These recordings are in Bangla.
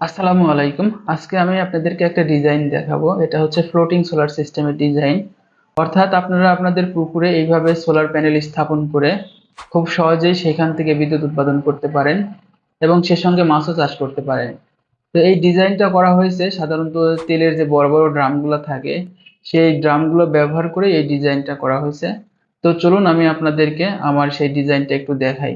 আসসালামু আলাইকুম। আজকে আমি আপনাদেরকে একটা ডিজাইন দেখাবো। এটা হচ্ছে ফ্লোটিং সোলার সিস্টেমের ডিজাইন অর্থাৎ আপনারা আপনাদের পুকুরে এইভাবে সোলার প্যানেল স্থাপন করে খুব সহজেই সেখান থেকে বিদ্যুৎ উৎপাদন করতে পারেন এবং সে সঙ্গে মাছও চাষ করতে পারেন। তো এই ডিজাইনটা করা হয়েছে সাধারণত তেলের যে বড় বড় ড্রামগুলো থাকে, সেই ড্রামগুলো ব্যবহার করে এই ডিজাইনটা করা হয়েছে। তো চলুন আমি আপনাদেরকে আমার সেই ডিজাইনটা একটু দেখাই।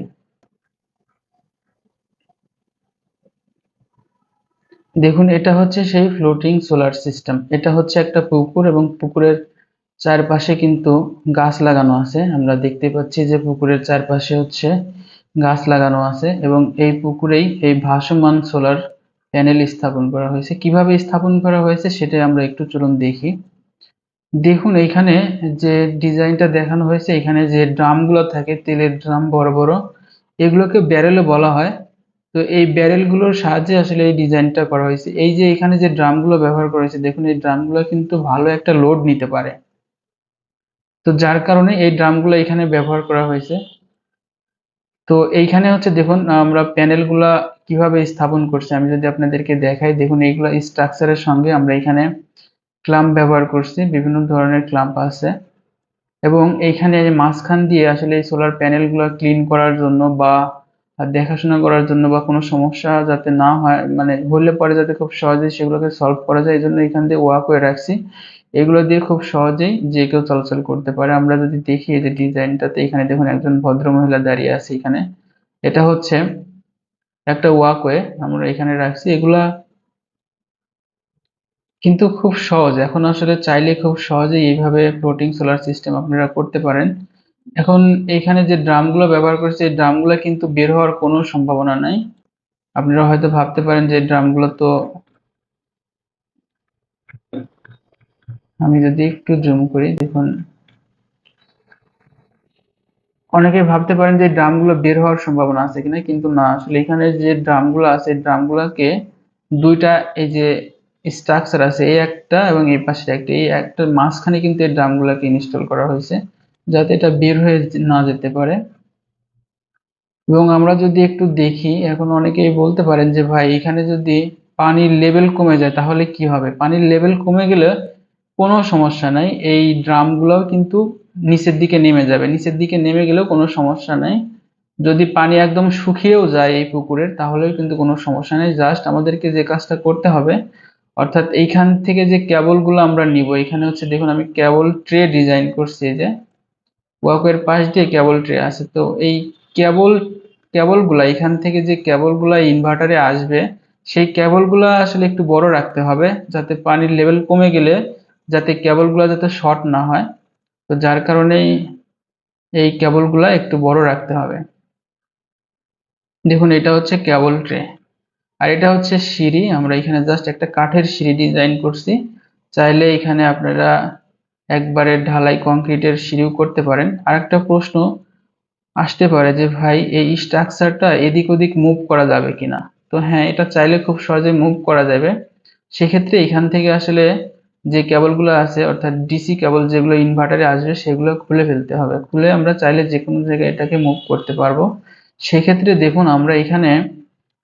দেখুন, এটা হচ্ছে সেই ফ্লোটিং সোলার সিস্টেম এটা হচ্ছে একটা পুকুর এবং পুকুরের চারপাশে কিন্তু গাছ লাগানো আছে। আমরা দেখতে পাচ্ছি যে পুকুরের চারপাশে হচ্ছে গাছ লাগানো আছে এবং এই পুকুরেই এই ভাসমান সোলার প্যানেল স্থাপন করা হয়েছে। কীভাবে স্থাপন করা হয়েছে সেটাই আমরা একটু চলুন দেখি। দেখুন, এইখানে যে ডিজাইনটা দেখানো হয়েছে, এখানে যে ড্রামগুলো থাকে, তেলের ড্রাম বড় বড়, এগুলোকে ব্যারেলও বলা হয়। তো এই ব্যারেলগুলোর সাহায্যে আসলে এই ডিজাইনটা করা হয়েছে। এই যে এখানে যে ড্রামগুলো ব্যবহার করা হয়েছে, দেখুন এই ড্রামগুলো কিন্তু ভালো একটা লোড নিতে পারে। তো যার কারণে এই ড্রামগুলো এখানে ব্যবহার করা হয়েছে। তো এইখানে হচ্ছে দেখুন, আমরা প্যানেলগুলা কীভাবে স্থাপন করছি, আমি যদি আপনাদেরকে দেখাই, দেখুন এইগুলো স্ট্রাকচারের সঙ্গে আমরা এখানে ক্লাম্প ব্যবহার করছি, বিভিন্ন ধরনের ক্লাম্প আছে। এবং এইখানে মাঝখান দিয়ে আসলে এই সোলার প্যানেলগুলো ক্লিন করার জন্য বা দেখাশোনা করার জন্য বা কোনো সমস্যা যাতে না হয় মানে হলে পরে যাতে খুব সহজেই সেগুলোকে সলভ করা যায় এই জন্য এখান দিয়ে ওয়াক করে রাখছি। এগুলো দিয়ে খুব সহজেই যে কেউ চলাচল করতে পারে। আমরা যদি দেখি এই যে ডিজাইনটাতে এখানে দেখুন একজন ভদ্র মহিলা দাঁড়িয়ে আছে এখানে। এটা হচ্ছে একটা ওয়াকওয়ে আমরা এখানে রাখছি। এগুলা কিন্তু খুব সহজ। এখন আসলে চাইলে খুব সহজেই এইভাবে ফ্লোটিং সোলার সিস্টেম আপনারা করতে পারেন। এখন এখানে যে ড্রামগুলো ব্যবহার করেছে, এই ড্রামগুলো কিন্তু বের হওয়ার কোনো সম্ভাবনা নাই। আপনারা হয়তো ভাবতে পারেন যে ড্রামগুলো তো আমি যদি একটু জুম করি, দেখুন। অনেকে ভাবতে পারেন যে ড্রামগুলো বের হওয়ার সম্ভাবনা আছে কিনা, কিন্তু না। আসলে এখানে যে ড্রামগুলো আছে ড্রামগুলোকে দুইটা এই যে স্ট্রাকচার আছে, এই একটা এবং এই পাশে একটা, এই একটা মাঝখানে কিন্তু এই ড্রামগুলোকে ইনস্টল করা হয়েছে। যাতে এটা বের হয়ে না যেতে পারে। এবং আমরা যদি একটু দেখি, এখন অনেকেই বলতে পারেন যে, ভাই, এখানে যদি পানির লেভেল কমে যায়, তাহলে কি হবে? পানির লেভেল কমে গেলে কোনো সমস্যা নাই। এই ড্রামগুলোও কিন্তু নিচের দিকে নেমে যাবে। নিচের দিকে নেমে গেলেও কোনো সমস্যা নাই। যদি পানি একদম শুকিয়েও যায় এই পুকুরের, তাহলেও কিন্তু কোনো সমস্যা নেই। জাস্ট আমাদেরকে যে কাজটা করতে হবে, অর্থাৎ এইখান থেকে যে কেবলগুলো আমরা নিব, এখানে হচ্ছে দেখুন আমি কেবল ট্রে ডিজাইন করছি এই যে। ওয়াকের পাশ দিয়ে কেবল ট্রে আছে। তো এই কেবল কেবলগুলা এখান থেকে যে কেবলগুলা ইনভার্টারে আসবে, সেই কেবলগুলা আসলে একটু বড় রাখতে হবে, যাতে পানির লেভেল কমে গেলে যাতে কেবলগুলা যাতে শর্ট না হয়। তো যার কারণেই এই কেবলগুলা একটু বড় রাখতে হবে। দেখুন, এটা হচ্ছে কেবল ট্রে আর এটা হচ্ছে সিঁড়ি, আমরা এখানে জাস্ট একটা কাঠের সিঁড়ি ডিজাইন করছি। চাইলে এখানে আপনারা একবারে ঢালাই কংক্রিটের সিঁড়িও করতে পারেন। আর একটা প্রশ্ন আসতে পারে যে, ভাই, এই স্ট্রাকচারটা এদিক ওদিক মুভ করা যাবে কিনা? তো হ্যাঁ এটা চাইলে খুব সহজে মুভ করা যাবে। সেক্ষেত্রে এখান থেকে আসলে যে কেবলগুলো আছে, অর্থাৎ ডিসি কেবল যেগুলো ইনভার্টারে আসবে, সেগুলো খুলে ফেলতে হবে। খুলে আমরা চাইলে যে কোনো জায়গায় এটাকে মুভ করতে পারব। সেক্ষেত্রে দেখুন, আমরা এখানে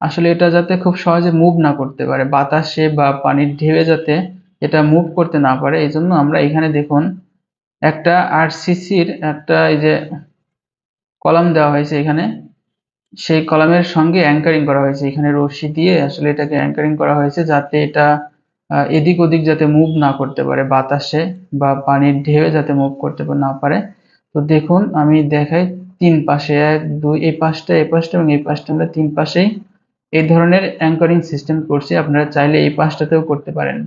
আসলে এটা যাতে খুব সহজে মুভ না করতে পারে। বাতাসে বা পানির ঢেউয়ে যাতে এটা মুভ করতে না পারে এই জন্য আমরা এখানে দেখুন, একটা আরসিসির একটা এই যে কলাম দেওয়া হয়েছে এখানে। সেই কলামের সঙ্গে অ্যাঙ্কারিং করা হয়েছে। এখানে রশি দিয়ে আসলে এটাকে অ্যাঙ্কারিং করা হয়েছে যাতে এটা এদিক ওদিক যাতে মুভ না করতে পারে, বাতাসে বা পানির ঢেউয়ে যাতে মুভ করতে না পারে। তো দেখুন, আমি দেখাই তিন পাশে, এক, দুই, এই পাশটা এই পাশটা এবং এই পাশটা। আমরা তিন পাশেই এই ধরনের অ্যাঙ্কারিং সিস্টেম করছি। আপনারা চাইলে এই পাশটাতেও করতে পারেন।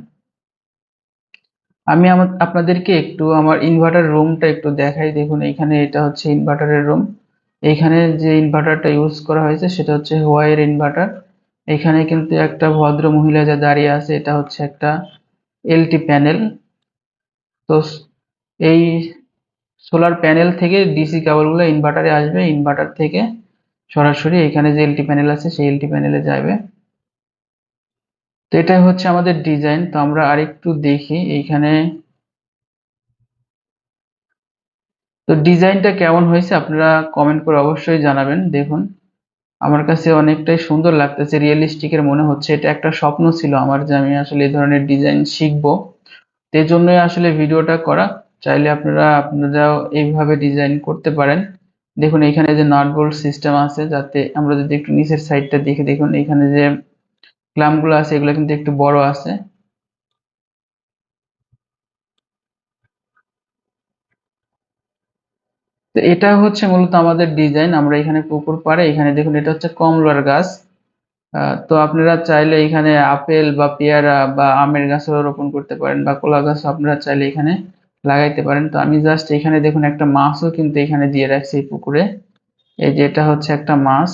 আমি আমার আপনাদেরকে একটু আমার ইনভার্টার রুমটা একটু দেখাই। দেখুন, এখানে এটা হচ্ছে ইনভার্টারের রুম এইখানে যে ইনভার্টারটা ইউজ করা হয়েছে, সেটা হচ্ছে হোয়াইয়ের ইনভার্টার এখানে কিন্তু একটা ভদ্র মহিলা যা দাঁড়িয়ে আছে, এটা হচ্ছে একটা এলটি প্যানেল তো এই সোলার প্যানেল থেকে ডিসি কেবলগুলো ইনভার্টারে আসবে। ইনভার্টার থেকে সরাসরি এখানে যে এলটি প্যানেল আছে, সেই এলটি প্যানেলে যাবে। তো এটাই হচ্ছে আমাদের ডিজাইন তো আমরা আরেকটু দেখি এইখানে। তো ডিজাইনটা কেমন হয়েছে আপনারা কমেন্ট করে অবশ্যই জানাবেন, দেখুন। আমার কাছে অনেকটাই সুন্দর লাগতেছে রিয়েলিস্টিকের মনে হচ্ছে। এটা একটা স্বপ্ন ছিল আমার যে আমি আসলে এই ধরনের ডিজাইন শিখব। এই জন্যই আসলে ভিডিওটা করা। চাইলে আপনারা, আপনারাও এইভাবে ডিজাইন করতে পারেন। দেখুন এখানে যে নাট বোল্ট সিস্টেম আছে, যাতে আমরা যদি একটু নিচের সাইডটা দেখে, দেখুন এখানে যে ক্লাম্পগুলো আছে, এগুলো কিন্তু একটু বড় আছে। তো এটা হচ্ছে মূলত আমাদের ডিজাইন, আমরা এখানে পুকুর পাড়ে, এখানে দেখুন এটা হচ্ছে কমলার গাছ। তো আপনারা চাইলে এখানে আপেল বা পেয়ারা বা আমের গাছও রোপণ করতে পারেন বা কলা গাছ আপনারা চাইলে এখানে লাগাইতে পারেন। তো আমি জাস্ট এখানে দেখুন একটা মাছও কিন্তু এখানে দিয়ে রাখছি এই পুকুরে। এই যে এটা হচ্ছে একটা মাছ।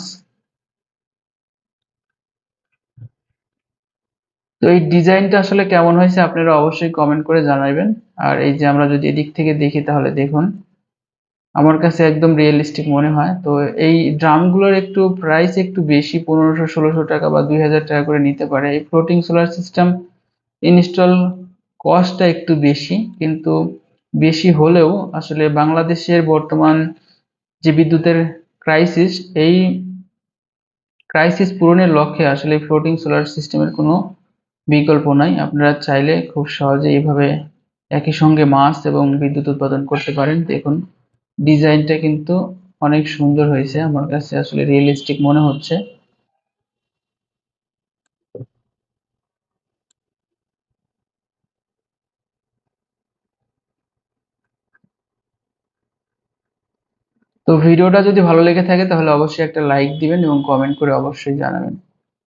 তো এই ডিজাইনটা আসলে কেমন হয়েছে আপনারা অবশ্যই কমেন্ট করে জানাবেন আর এই যে আমরা যদি এদিক থেকে দেখি তাহলে দেখুন, আমার কাছে একদম রিয়েলিস্টিক মনে হয়। তো এই ড্রামগুলোর একটু প্রাইস একটু বেশি, পনেরোশো, ষোলোশো টাকা বা দুই হাজার টাকা করে নিতে পারে। এই ফ্লোটিং সোলার সিস্টেম ইনস্টল কস্টটা একটু বেশি, কিন্তু বেশি হলেও আসলে বাংলাদেশের বর্তমান যে বিদ্যুতের ক্রাইসিস এই ক্রাইসিস পূরণের লক্ষ্যে আসলে ফ্লোটিং সোলার সিস্টেমের কোনো বিকল্প নাই। আপনারা চাইলে খুব সহজে এইভাবে একই সঙ্গে মাছ এবং বিদ্যুৎ উৎপাদন করতে পারেন। দেখুন, ডিজাইনটা কিন্তু অনেক সুন্দর হয়েছে। আমার কাছে আসলে রিয়েলিস্টিক মনে হচ্ছে। তো ভিডিওটা যদি ভালো লেগে থাকে, তাহলে অবশ্যই একটা লাইক দিবেন এবং কমেন্ট করে অবশ্যই জানাবেন।